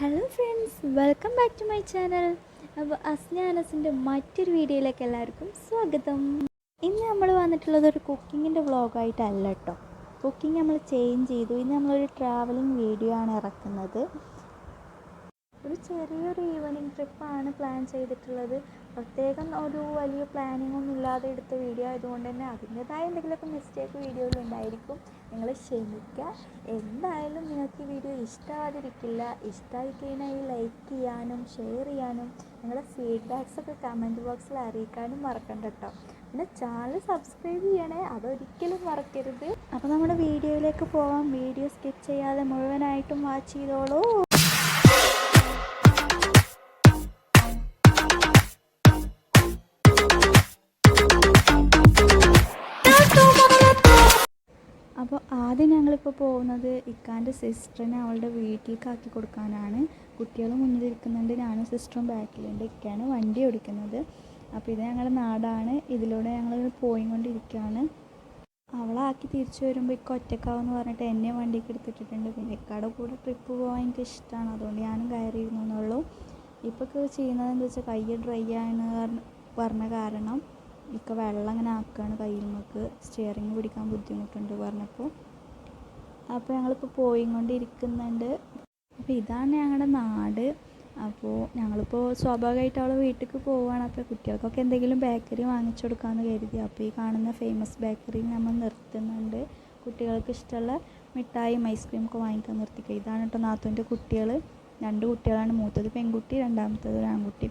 Hello friends welcome back to my channel അപ്പോൾ അസ്ന അനസിന്റെ മറ്റൊരു വീഡിയോയിലേക്ക് എല്ലാവർക്കും സ്വാഗതം. ഇന്ന് നമ്മൾ വന്നിട്ടുള്ളത് ഒരു കുക്കിങ്ങിന്റെ വ്ളോഗായിട്ടല്ല കേട്ടോ കുക്കിംഗ് നമ്മൾ ചേഞ്ച് ചെയ്തു. ഇന്ന് നമ്മളൊരു ട്രാവലിംഗ് വീഡിയോ ആണ് ഇറക്കുന്നത്. ഒരു ചെറിയൊരു ഈവനിങ് ട്രിപ്പാണ് പ്ലാൻ ചെയ്തിട്ടുള്ളത്. പ്രത്യേകം ഒരു വലിയ പ്ലാനിങ് ഒന്നും ഇല്ലാതെ എടുത്ത വീഡിയോ ആയതുകൊണ്ട് തന്നെ അതിന്റെതായ എന്തെങ്കിലുമൊക്കെ മിസ്റ്റേക്ക് വീഡിയോയിൽ ഉണ്ടായിരിക്കും. നിങ്ങൾ ക്ഷമിക്കുക എന്തായാലും നിങ്ങൾക്ക് ഈ വീഡിയോ ഇഷ്ടമാതിരിക്കില്ല ഇഷ്ടമായി കഴിഞ്ഞാൽ ഈ ലൈക്ക് ചെയ്യാനും ഷെയർ ചെയ്യാനും നിങ്ങളുടെ ഫീഡ്ബാക്സ് ഒക്കെ കമന്റ് ബോക്സിൽ അറിയിക്കാനും മറക്കണ്ട കേട്ടോ പിന്നെ ചാനൽ സബ്സ്ക്രൈബ് ചെയ്യണേ അതൊരിക്കലും മറക്കരുത്. അപ്പോൾ നമ്മുടെ വീഡിയോയിലേക്ക് പോവാം. വീഡിയോ സ്കിപ്പ് ചെയ്യാതെ മുഴുവനായിട്ടും വാച്ച് ചെയ്തോളൂ. അപ്പോൾ ആദ്യം ഞങ്ങളിപ്പോൾ പോകുന്നത് ഇക്കാന്റെ സിസ്റ്ററിനെ അവളുടെ വീട്ടിലേക്ക് ആക്കി കൊടുക്കാനാണ്. കുട്ടികൾ മുന്നിലിരിക്കുന്നുണ്ട്. ഞാനും സിസ്റ്ററും ബാക്കിലുണ്ട്. ഇക്കാണ് വണ്ടി ഓടിക്കുന്നത്. അപ്പോൾ ഇത് ഞങ്ങളുടെ നാടാണ്. ഇതിലൂടെ ഞങ്ങൾ പോയിക്കൊണ്ടിരിക്കുകയാണ് അവളാക്കി തിരിച്ചു വരുമ്പോൾ ഇക്ക ഒറ്റക്കാവെന്ന് പറഞ്ഞിട്ട് എന്നെ വണ്ടിക്ക് എടുത്തിട്ടിട്ടുണ്ട്. പിന്നെ ഇക്കയുടെ കൂടെ ട്രിപ്പ് പോകാൻ എനിക്ക് ഇഷ്ടമാണ് അതുകൊണ്ട് ഞാനും കയറിയിരുന്നു എന്നുള്ളൂ ഇപ്പോൾ ചെയ്യുന്നത് എന്താ വെച്ചാൽ കയ്യ് ഡ്രൈ ആണ് പറഞ്ഞ കാരണം ഇക്ക വെള്ളം അങ്ങനെ ആക്കുകയാണ് കയ്യിൽ നമുക്ക് സ്റ്റിയറിങ് പിടിക്കാൻ ബുദ്ധിമുട്ടുണ്ട് പറഞ്ഞപ്പോൾ അപ്പോൾ ഞങ്ങളിപ്പോൾ പോയിക്കൊണ്ടിരിക്കുന്നുണ്ട്. അപ്പോൾ ഇതാണ് ഞങ്ങളുടെ നാട്. അപ്പോൾ ഞങ്ങളിപ്പോൾ സ്വാഭാവികമായിട്ട് അവളെ വീട്ടിലേക്ക് പോവുകയാണ് അപ്പോൾ കുട്ടികൾക്കൊക്കെ എന്തെങ്കിലും ബേക്കറി വാങ്ങിച്ചു കൊടുക്കാമെന്ന് കരുതി. അപ്പോൾ ഈ കാണുന്ന ഫേമസ് ബേക്കറി നമ്മൾ നിർത്തുന്നുണ്ട്. കുട്ടികൾക്ക് ഇഷ്ടമുള്ള മിഠായും ഐസ്ക്രീം ഒക്കെ വാങ്ങിക്കാൻ നിർത്തിക്കുക ഇതാണ് കേട്ടോ നാത്തൂന്റെ കുട്ടികൾ രണ്ട് കുട്ടികളാണ്. മൂത്തത് പെൺകുട്ടി രണ്ടാമത്തത് ആൺകുട്ടി.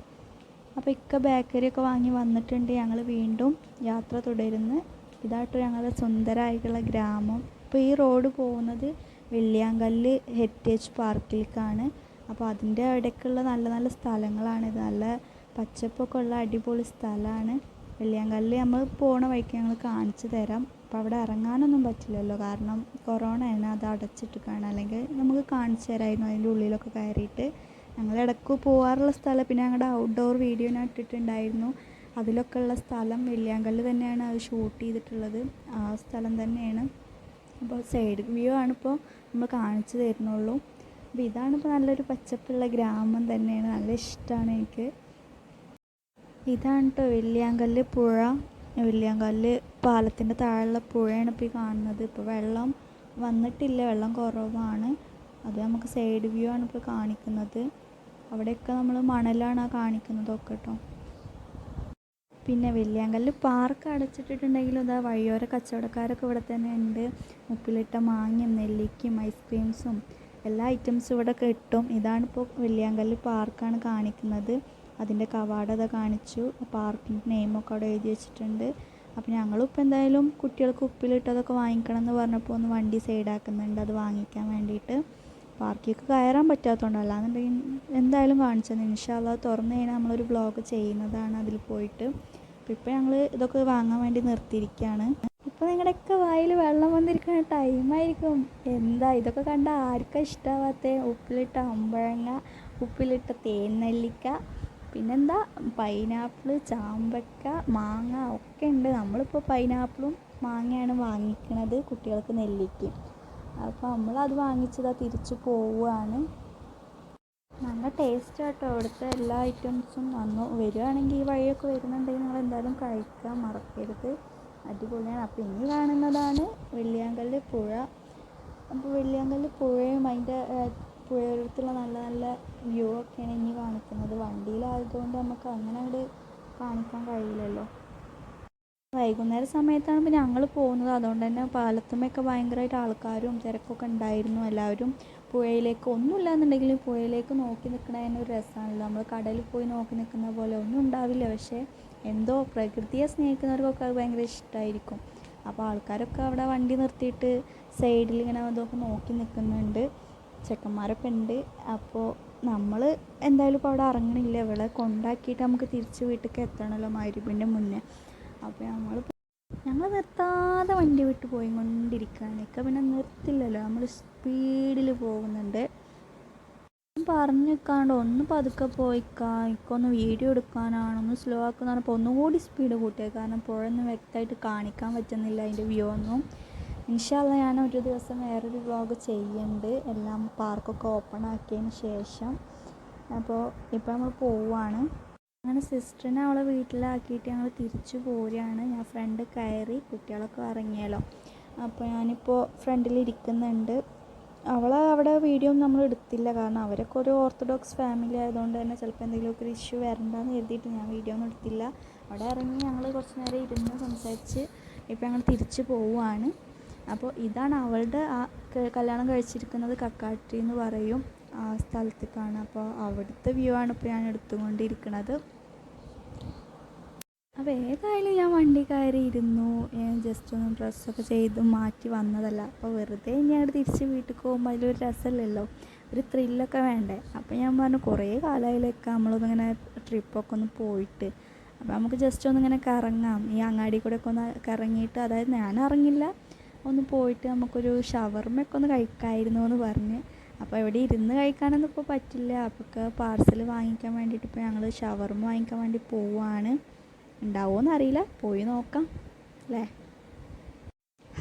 അപ്പോൾ ഇക്ക ബേക്കറി ഒക്കെ വാങ്ങി വന്നിട്ടുണ്ട്. ഞങ്ങൾ വീണ്ടും യാത്ര തുടരുന്നു. ഇതായിട്ട് ഞങ്ങളുടെ സുന്ദരമായിട്ടുള്ള ഗ്രാമം. ഇപ്പോൾ ഈ റോഡ് പോകുന്നത് വെള്ളിയാങ്കല്ല് ഹെറിറ്റേജ് പാർക്കിലേക്കാണ് അപ്പോൾ അതിന്റെ ഇടയ്ക്കുള്ള നല്ല നല്ല സ്ഥലങ്ങളാണിത് നല്ല പച്ചപ്പൊക്കെ ഉള്ള അടിപൊളി സ്ഥലമാണ്. വെള്ളിയാങ്കല്ല് നമ്മൾ പോണ വഴിക്ക് ഞങ്ങൾ കാണിച്ചു തരാം. അപ്പോൾ അവിടെ ഇറങ്ങാനൊന്നും പറ്റില്ലല്ലോ. കാരണം കൊറോണ ആണ്. അത് അടച്ചിട്ടിരിക്കുകയാണ് അല്ലെങ്കിൽ നമുക്ക് കാണിച്ചു തരായിരുന്നു അതിന്റെ ഉള്ളിലൊക്കെ കയറിയിട്ട്. ഞങ്ങൾ ഇടയ്ക്ക് പോകാറുള്ള സ്ഥലം പിന്നെ ഞങ്ങളുടെ ഔട്ട്ഡോർ വീഡിയോ ഞാൻ ഇട്ടിട്ടുണ്ടായിരുന്നു. അതിലൊക്കെ ഉള്ള സ്ഥലം വെള്ളിയാങ്കല്ല് തന്നെയാണ് അത് ഷൂട്ട് ചെയ്തിട്ടുള്ളത്. ആ സ്ഥലം തന്നെയാണ്. അപ്പോൾ സൈഡ് വ്യൂ ആണിപ്പോൾ നമ്മൾ കാണിച്ചു തരുന്നുള്ളൂ. അപ്പോൾ ഇതാണ് ഇതാണിപ്പോൾ നല്ലൊരു പച്ചപ്പുള്ള ഗ്രാമം തന്നെയാണ്. നല്ല ഇഷ്ടമാണ് എനിക്ക്. ഇതാണ് കേട്ടോ വെള്ളിയാങ്കല്ല് പുഴ. വെള്ളിയാങ്കല്ല് പാലത്തിന്റെ താഴെയുള്ള പുഴയാണ് ഇപ്പോൾ ഈ കാണുന്നത്. ഇപ്പോൾ വെള്ളം വന്നിട്ടില്ല. വെള്ളം കുറവാണ്. അത് നമുക്ക് സൈഡ് വ്യൂ ആണ് ഇപ്പോൾ കാണിക്കുന്നത്. അവിടെയൊക്കെ നമ്മൾ മണലാണ് ആ കാണിക്കുന്നതൊക്കെ കേട്ടോ. പിന്നെ വെള്ളിയാങ്കല്ല് പാർക്ക് അടച്ചിട്ടിട്ടുണ്ടെങ്കിലും ഇതാ വഴിയോര കച്ചവടക്കാരൊക്കെ ഇവിടെ തന്നെ ഉണ്ട്. ഉപ്പിലിട്ട മാങ്ങയും നെല്ലിക്കയും ഐസ്ക്രീംസും എല്ലാ ഐറ്റംസും ഇവിടെ കിട്ടും ഇതാണിപ്പോൾ വെള്ളിയാങ്കല്ല് പാർക്കാണ് കാണിക്കുന്നത്. അതിന്റെ കവാടത കാണിച്ചു. പാർക്കിന്റെ നെയിമൊക്കെ അവിടെ എഴുതി വെച്ചിട്ടുണ്ട്. അപ്പോൾ ഞങ്ങളിപ്പോൾ എന്തായാലും കുട്ടികൾക്ക് ഉപ്പിലിട്ടതൊക്കെ വാങ്ങിക്കണം എന്ന് പറഞ്ഞപ്പോൾ ഒന്ന് വണ്ടി സൈഡാക്കുന്നുണ്ട് അത് വാങ്ങിക്കാൻ വേണ്ടിയിട്ട്. പാർക്കിലേക്ക് കയറാൻ പറ്റാത്തതുകൊണ്ട് അല്ലാന്നുണ്ടെങ്കിൽ എന്തായാലും കാണിച്ചത് ഇൻഷാല്ല തുറന്നു കഴിഞ്ഞാൽ നമ്മളൊരു ബ്ലോഗ് ചെയ്യുന്നതാണ് അതിൽ പോയിട്ട്. അപ്പോൾ ഇപ്പോൾ ഞങ്ങൾ ഇതൊക്കെ വാങ്ങാൻ വേണ്ടി നിർത്തിയിരിക്കുകയാണ് ഇപ്പോൾ നിങ്ങളുടെയൊക്കെ വായിൽ വെള്ളം വന്നിരിക്കുന്ന ടൈമായിരിക്കും എന്താ ഇതൊക്കെ കണ്ട ആർക്കാ ഇഷ്ടാവാത്ത? ഉപ്പിലിട്ട അമ്പഴങ്ങ ഉപ്പിലിട്ട തേൻ നെല്ലിക്ക പിന്നെന്താ? പൈനാപ്പിൾ ചാമ്പക്ക മാങ്ങ ഒക്കെ ഉണ്ട്. നമ്മളിപ്പോൾ പൈനാപ്പിളും മാങ്ങയാണ് വാങ്ങിക്കണത് കുട്ടികൾക്ക് നെല്ലിക്കയും. അപ്പോൾ നമ്മൾ അത് വാങ്ങിച്ചതാ തിരിച്ചു പോവുകയാണ്. നല്ല ടേസ്റ്റ് കേട്ടോ അവിടുത്തെ എല്ലാ ഐറ്റംസും വന്നു. വരികയാണെങ്കിൽ ഈ വഴിയൊക്കെ വരുന്നുണ്ടെങ്കിൽ നിങ്ങൾ എന്തായാലും കഴിക്കാൻ മറക്കരുത്. അടിപൊളിയാണ്. അപ്പോൾ ഇനി കാണുന്നതാണ് വെള്ളിയാങ്കല്ല് പുഴ. അപ്പോൾ വെള്ളിയാങ്കല്ല് പുഴയും അതിന്റെ പുഴയോരത്തുള്ള നല്ല നല്ല വ്യൂ ഒക്കെയാണ് ഇനി കാണിക്കുന്നത്. വണ്ടിയിലായതുകൊണ്ട് നമുക്ക് അങ്ങനെ അങ്ങോട്ട് കാണിക്കാൻ കഴിയില്ലല്ലോ. വൈകുന്നേര സമയത്താണ് ഇപ്പോൾ ഞങ്ങൾ പോകുന്നത്. അതുകൊണ്ട് തന്നെ പാലത്തുമ്മയൊക്കെ ഭയങ്കരമായിട്ട് ആൾക്കാരും തിരക്കൊക്കെ ഉണ്ടായിരുന്നു എല്ലാവരും. പുഴയിലേക്ക് ഒന്നുമില്ല എന്നുണ്ടെങ്കിൽ പുഴയിലേക്ക് നോക്കി നിൽക്കണതിന് ഒരു രസമാണല്ലോ. നമ്മൾ കടലിൽ പോയി നോക്കി നിൽക്കുന്ന പോലെ ഒന്നും ഉണ്ടാവില്ല. പക്ഷേ എന്തോ പ്രകൃതിയെ സ്നേഹിക്കുന്നവർക്കൊക്കെ അത് ഭയങ്കര ഇഷ്ടമായിരിക്കും അപ്പോൾ ആൾക്കാരൊക്കെ അവിടെ വണ്ടി നിർത്തിയിട്ട് സൈഡിൽ ഇങ്ങനെ അതൊക്കെ നോക്കി നിൽക്കുന്നുണ്ട്. ചെക്കന്മാരൊക്കെ ഉണ്ട്. അപ്പോൾ നമ്മൾ എന്തായാലും ഇപ്പോൾ അവിടെ ഇറങ്ങണില്ല. ഇവളെ കൊണ്ടാക്കിയിട്ട് നമുക്ക് തിരിച്ച് വീട്ടിലേക്ക് എത്തണമല്ലോ മരുവിന്റെ മുന്നേ. അപ്പോൾ നമ്മൾ ഞങ്ങൾ നിർത്താതെ വണ്ടി വിട്ട് പോയി കൊണ്ടിരിക്കുകയാണ് ഇക്ക പിന്നെ നിർത്തില്ലല്ലോ. നമ്മൾ സ്പീഡിൽ പോകുന്നുണ്ട്. പറഞ്ഞു നിൽക്കാണ്ട് ഒന്ന് പതുക്കെ പോയിക്കാ ഇക്കൊന്ന് വീഡിയോ എടുക്കാനാണ്. ഒന്ന് സ്ലോ ആക്കുന്ന പറഞ്ഞപ്പോൾ ഒന്നുകൂടി സ്പീഡ് കൂട്ടിയത്. കാരണം പുഴയൊന്നും വ്യക്തമായിട്ട് കാണിക്കാൻ പറ്റുന്നില്ല അതിന്റെ വ്യൂ ഒന്നും. ഇൻഷാല്ല ഞാൻ ഒരു ദിവസം വേറൊരു വ്ലോഗ് ചെയ്യുന്നുണ്ട് എല്ലാം പാർക്കൊക്കെ ഓപ്പൺ ആക്കിയതിന് ശേഷം. അപ്പോൾ ഇപ്പോൾ നമ്മൾ പോവുകയാണ് അങ്ങനെ സിസ്റ്ററിനെ അവളെ വീട്ടിലാക്കിയിട്ട് ഞങ്ങൾ തിരിച്ചു പോരുകയാണ്. ഞാൻ ഫ്രണ്ട് കയറി കുട്ടികളൊക്കെ ഇറങ്ങിയാലോ അപ്പോൾ ഞാനിപ്പോൾ ഫ്രണ്ടിൽ ഇരിക്കുന്നുണ്ട്. അവളെ അവിടെ വീഡിയോ ഒന്നും നമ്മൾ എടുത്തില്ല. കാരണം അവരൊക്കെ ഒരു ഓർത്തഡോക്സ് ഫാമിലി ആയതുകൊണ്ട് തന്നെ ചിലപ്പോൾ എന്തെങ്കിലുമൊക്കെ ഒരു ഇഷ്യൂ വരണ്ടെന്ന് കരുതിയിട്ട് ഞാൻ വീഡിയോ ഒന്നും എടുത്തില്ല. അവിടെ ഇറങ്ങി ഞങ്ങൾ കുറച്ച് നേരം ഇരുന്ന് സംസാരിച്ച് ഇപ്പോൾ ഞങ്ങൾ തിരിച്ചു പോവുകയാണ്. അപ്പോൾ ഇതാണ് അവളുടെ ആ കല്യാണം കഴിച്ചിരിക്കുന്നത് കക്കാട്ടി എന്ന് പറയും ആ സ്ഥലത്തേക്കാണ്. അപ്പോൾ അവിടുത്തെ വ്യൂ ആണ് ഇപ്പോൾ ഞാൻ എടുത്തുകൊണ്ടിരിക്കുന്നത്. അപ്പോൾ ഏതായാലും ഞാൻ വണ്ടി കയറി ഇരുന്നു. ജസ്റ്റ് ഒന്ന് ഡ്രസ്സൊക്കെ ചെയ്ത് മാറ്റി വന്നതല്ല. അപ്പോൾ വെറുതെ ഇനി അവിടെ തിരിച്ച് വീട്ടിൽ പോകുമ്പോൾ അതിലൊരു രസമല്ലല്ലോ. ഒരു ത്രില്ലൊക്കെ വേണ്ടേ. അപ്പോൾ ഞാൻ പറഞ്ഞു കുറേ കാലമായിലേക്ക് നമ്മളൊന്നിങ്ങനെ ട്രിപ്പൊക്കെ ഒന്ന് പോയിട്ട്. അപ്പോൾ നമുക്ക് ജസ്റ്റ് ഒന്നിങ്ങനെ കറങ്ങാം. ഈ അങ്ങാടി കൂടെ ഒക്കെ ഒന്ന് കറങ്ങിയിട്ട് അതായത് ഞാൻ ഇറങ്ങില്ല ഒന്ന് പോയിട്ട് നമുക്കൊരു ഷവർമ്മയൊക്കെ ഒന്ന് കഴിക്കായിരുന്നു എന്ന് പറഞ്ഞ്. അപ്പോൾ ഇവിടെ ഇരുന്ന് കഴിക്കാനൊന്നും ഇപ്പോൾ പറ്റില്ല. അപ്പോൾ പാർസൽ വാങ്ങിക്കാൻ വേണ്ടിയിട്ട് ഇപ്പോൾ ഞങ്ങൾ ഷവർമ്മ വാങ്ങിക്കാൻ വേണ്ടി പോവുകയാണ് ഉണ്ടാവുമോയെന്ന് അറിയില്ല. പോയി നോക്കാം. അല്ലേ?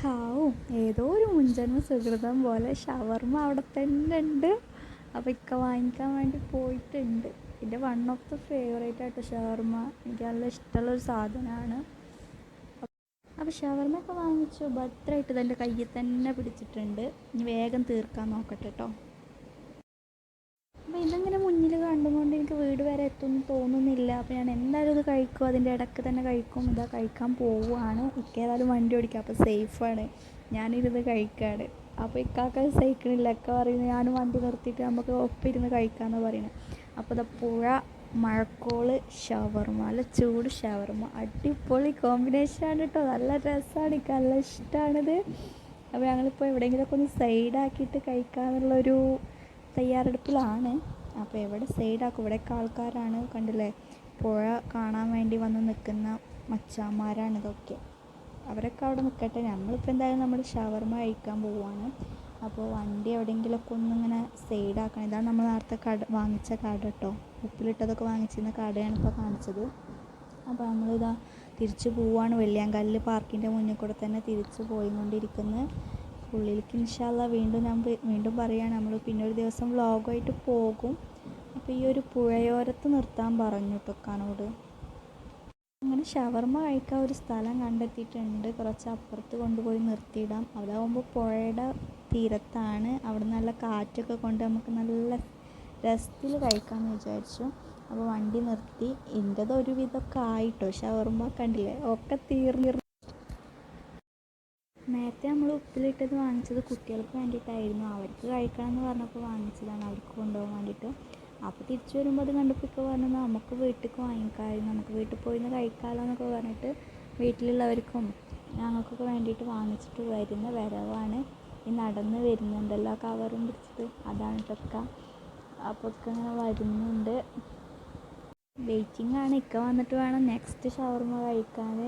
ഹാവും ഏതോ ഒരു മുൻജന്മ സുഹൃതം പോലെ ഷവർമ അവിടെ തന്നെ ഉണ്ട്. അപ്പോൾ ഇക്ക വാങ്ങിക്കാൻ വേണ്ടി പോയിട്ടുണ്ട്. എന്റെ വൺ ഓഫ് ദ ഫേവറേറ്റ് ആയിട്ട് ഷവർമ്മ എനിക്ക് നല്ല ഇഷ്ടമുള്ളൊരു സാധനമാണ്. അപ്പോൾ ഷവർമ ഒക്കെ വാങ്ങിച്ചു ഭദ്രമായിട്ട് ഇതെന്റെ കയ്യിൽ തന്നെ പിടിച്ചിട്ടുണ്ട്. ഇനി വേഗം തീർക്കാൻ നോക്കട്ടെ കേട്ടോ അപ്പോൾ ഇതിങ്ങനെ മുന്നിൽ കണ്ടുകൊണ്ട് എനിക്ക് വീട് വരെ എത്തുമെന്ന് തോന്നുന്നില്ല. അപ്പോൾ ഞാൻ എന്തായാലും ഇത് കഴിക്കും. അതിന്റെ ഇടയ്ക്ക് തന്നെ കഴിക്കും. ഇതാ കഴിക്കാൻ പോവുകയാണ്. ഇക്കേതായാലും വണ്ടി ഓടിക്കുക അപ്പോൾ സേഫാണ് ഞാനിരുന്ന് കഴിക്കാണ്. അപ്പോൾ ഇക്കാക്ക സഹിക്കണില്ല. ഇക്ക പറയുന്നത് ഞാൻ വണ്ടി നിർത്തിയിട്ട് നമുക്ക് ഒപ്പം ഇരുന്ന് കഴിക്കാമെന്ന് പറയുന്നത് അപ്പോൾ ഇതാ പുഴ മഴക്കോൾ ഷവർമ്മ നല്ല ചൂട് ഷവർമ. അടിപൊളി കോമ്പിനേഷനാണ് കേട്ടോ നല്ല രസമാണ് എനിക്ക് നല്ല ഇഷ്ടമാണിത് അപ്പോൾ ഞങ്ങളിപ്പോൾ എവിടെയെങ്കിലുമൊക്കെ ഒന്ന് സൈഡാക്കിയിട്ട് കഴിക്കാമെന്നുള്ളൊരു തയ്യാറെടുപ്പിലാണ്. അപ്പോൾ എവിടെ സൈഡാക്കും ഇവിടെയൊക്കെ ആൾക്കാരാണ് കണ്ടില്ലേ? പുഴ കാണാൻ വേണ്ടി വന്ന് നിൽക്കുന്ന മച്ചാന്മാരാണ് ഇതൊക്കെ. അവരൊക്കെ അവിടെ നിൽക്കട്ടെ നമ്മളിപ്പോൾ എന്തായാലും നമ്മൾ ഷവർമ കഴിക്കാൻ പോവുകയാണ് അപ്പോൾ വണ്ടി എവിടെയെങ്കിലുമൊക്കെ ഒന്നിങ്ങനെ സൈഡാക്കണം ഇതാണ് നമ്മൾ നേരത്തെ കട വാങ്ങിച്ച കട കേട്ടോ. ഉപ്പിലിട്ടതൊക്കെ വാങ്ങിച്ചിരുന്ന കടയാണ് ഇപ്പോൾ കാണിച്ചത്. അപ്പോൾ നമ്മളിതാ തിരിച്ചു പോവുകയാണ് വെള്ളിയാങ്കല്ല് പാർക്കിന്റെ മുന്നിൽ കൂടെ തന്നെ തിരിച്ചു പോയിക്കൊണ്ടിരിക്കുന്നത് ഉള്ളിലേക്ക് ഇൻഷാല്ല വീണ്ടും ഞാൻ വീണ്ടും പറയുകയാണ് നമ്മൾ പിന്നെ ഒരു ദിവസം വ്ളോഗായിട്ട് പോകും. അപ്പോൾ ഈ ഒരു പുഴയോരത്ത് നിർത്താൻ പറഞ്ഞു തൊക്കാനോട് അങ്ങനെ ഷവർമ കഴിക്കാൻ ഒരു സ്ഥലം കണ്ടെത്തിയിട്ടുണ്ട്. കുറച്ച് അപ്പുറത്ത് കൊണ്ടുപോയി നിർത്തിയിടാം. അതാവുമ്പോൾ പുഴയുടെ തീരത്താണ്. അവിടെ നല്ല കാറ്റൊക്കെ കൊണ്ട് നമുക്ക് നല്ല രസത്തിൽ കഴിക്കാമെന്ന് വിചാരിച്ചു. അപ്പോൾ വണ്ടി നിർത്തി. എന്റെതൊരുവിധമൊക്കെ ആയിട്ടോ ഷവർമ കണ്ടില്ലേ? ഒക്കെ തീർന്നു നേരത്തെ നമ്മൾ ഉപ്പിലിട്ടത് വാങ്ങിച്ചത് കുട്ടികൾക്ക് വേണ്ടിയിട്ടായിരുന്നു. അവർക്ക് കഴിക്കണം എന്ന് പറഞ്ഞപ്പോൾ വാങ്ങിച്ചതാണ്. അവർക്ക് കൊണ്ടുപോകാൻ വേണ്ടിയിട്ട്. അപ്പോൾ തിരിച്ചു വരുമ്പോൾ അത് കണ്ടപ്പോൾ ഒക്കെ പറഞ്ഞു നമുക്ക് വീട്ടിലേക്ക് വാങ്ങിക്കാമായിരുന്നു. നമുക്ക് വീട്ടിൽ പോയി നിന്ന് കഴിക്കാമല്ലോ എന്നൊക്കെ പറഞ്ഞിട്ട് വീട്ടിലുള്ളവർക്കും ഞങ്ങൾക്കൊക്കെ വേണ്ടിയിട്ട് വാങ്ങിച്ചിട്ട് വരുന്ന വരവാണ് ഈ നടന്ന് വരുന്നുണ്ടല്ലോ കവറും പിടിച്ചിട്ട് അതാണ് ഇതൊക്കെ. അപ്പോൾ ഒക്കെ ഇങ്ങനെ വരുന്നുണ്ട്. വെയിറ്റിംഗ് ആണ്. ഇക്ക വന്നിട്ട് വേണം നെക്സ്റ്റ് ഷവർമ കഴിക്കാൻ.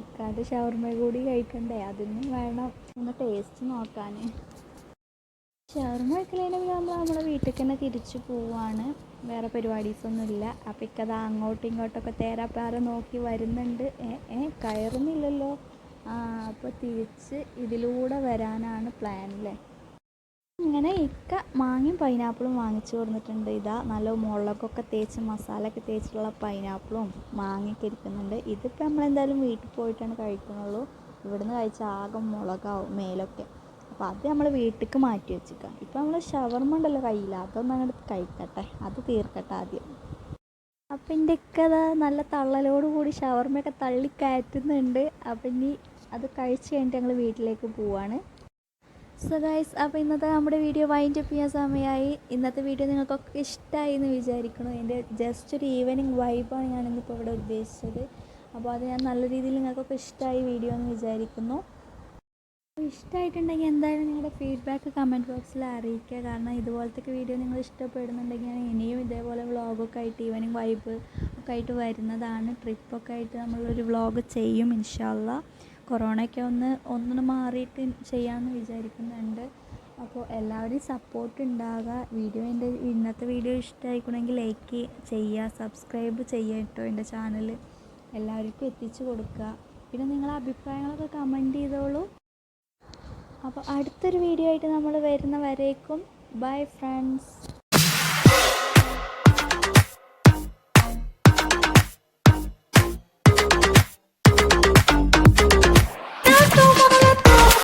ഇക്കാന്റെ ഷവർമ കൂടി കഴിക്കണ്ടേ? അതിനും വേണം. ഒന്ന് ടേസ്റ്റ് നോക്കാൻ. ഷവർമ്മ കഴിക്കണമെങ്കിൽ നമ്മൾ നമ്മുടെ വീട്ടിലേക്ക് തന്നെ തിരിച്ചു പോവാണ്. വേറെ പരിപാടീസൊന്നും ഇല്ല അപ്പം ഇക്കത് അങ്ങോട്ടും ഇങ്ങോട്ടൊക്കെ തേരാപ്പാറ നോക്കി വരുന്നുണ്ട്. ഏ കയറുന്നില്ലല്ലോ. ആ അപ്പോൾ തിരിച്ച് ഇതിലൂടെ വരാനാണ് പ്ലാൻ അല്ലേ ഇങ്ങനെ ഇക്ക മാങ്ങയും പൈനാപ്പിളും വാങ്ങിച്ചു കൊടുത്തിട്ടുണ്ട്. ഇതാ നല്ല മുളകൊക്കെ തേച്ച് മസാലയൊക്കെ തേച്ചിട്ടുള്ള പൈനാപ്പിളും മാങ്ങയൊക്കെ ഇരിക്കുന്നുണ്ട്. ഇതിപ്പോൾ നമ്മളെന്തായാലും വീട്ടിൽ പോയിട്ടാണ് കഴിക്കുന്നുള്ളൂ ഇവിടുന്ന് കഴിച്ച ആകെ മുളകാവും മേലൊക്കെ. അപ്പോൾ അത് നമ്മൾ വീട്ടിലേക്ക് മാറ്റി വെച്ചിക്കാം. ഇപ്പോൾ നമ്മൾ ഷവർമ ഉണ്ടല്ലോ കയ്യിൽ അതൊന്നും അങ്ങോട്ട് കഴിക്കട്ടെ. അത് തീർക്കട്ടെ ആദ്യം. അപ്പം എന്റെ ഇക്കത നല്ല തള്ളലോട് കൂടി ഷവർമയൊക്കെ തള്ളി കയറ്റുന്നുണ്ട്. അപ്പം ഇനി അത് കഴിച്ച് കഴിഞ്ഞിട്ട് ഞങ്ങൾ വീട്ടിലേക്ക് പോവാണ്. സോ ഗൈസ് അപ്പോൾ ഇന്നത്തെ നമ്മുടെ വീഡിയോ വൈൻഡ് അപ്പ് ചെയ്യാൻ സമയമായി ഇന്നത്തെ വീഡിയോ നിങ്ങൾക്കൊക്കെ ഇഷ്ടമായി എന്ന് വിചാരിക്കണം എന്റെ ജസ്റ്റ് ഒരു ഈവനിങ് വൈബാണ് ഞാൻ ഇന്നിപ്പോൾ ഇവിടെ ഉദ്ദേശിച്ചത്. അപ്പോൾ അത് ഞാൻ നല്ല രീതിയിൽ നിങ്ങൾക്കൊക്കെ ഇഷ്ടമായി വീഡിയോ എന്ന് വിചാരിക്കുന്നു. ഇഷ്ടമായിട്ടുണ്ടെങ്കിൽ എന്തായാലും നിങ്ങളുടെ ഫീഡ്ബാക്ക് കമന്റ് ബോക്സിൽ അറിയിക്കുക. കാരണം ഇതുപോലത്തെ വീഡിയോ നിങ്ങൾ ഇഷ്ടപ്പെടുന്നുണ്ടെങ്കിൽ ഞാൻ ഇനിയും ഇതേപോലെ വ്ളോഗൊക്കെ ആയിട്ട് ഈവനിങ് വൈബ് ഒക്കെ ആയിട്ട് വരുന്നതാണ്. ട്രിപ്പൊക്കെ ആയിട്ട് നമ്മളൊരു വ്ളോഗ് ചെയ്യും ഇൻഷാല്ല കൊറോണയൊക്കെ ഒന്ന് ഒന്ന് മാറിയിട്ട് ചെയ്യാമെന്ന് വിചാരിക്കുന്നുണ്ട്. അപ്പോൾ എല്ലാവരും സപ്പോർട്ട് ഉണ്ടാകുക വീഡിയോ എന്റെ ഇന്നത്തെ വീഡിയോ ഇഷ്ടമായിക്കണമെങ്കിൽ ലൈക്ക് ചെയ്യുക സബ്സ്ക്രൈബ് ചെയ്യുക കേട്ടോ എന്റെ ചാനൽ എല്ലാവർക്കും എത്തിച്ചു കൊടുക്കുക. പിന്നെ നിങ്ങളെ അഭിപ്രായങ്ങളൊക്കെ കമന്റ് ചെയ്തോളൂ. അപ്പോൾ അടുത്തൊരു വീഡിയോ ആയിട്ട് നമ്മൾ വരുന്ന വരേക്കും ബൈ ഫ്രണ്ട്സ്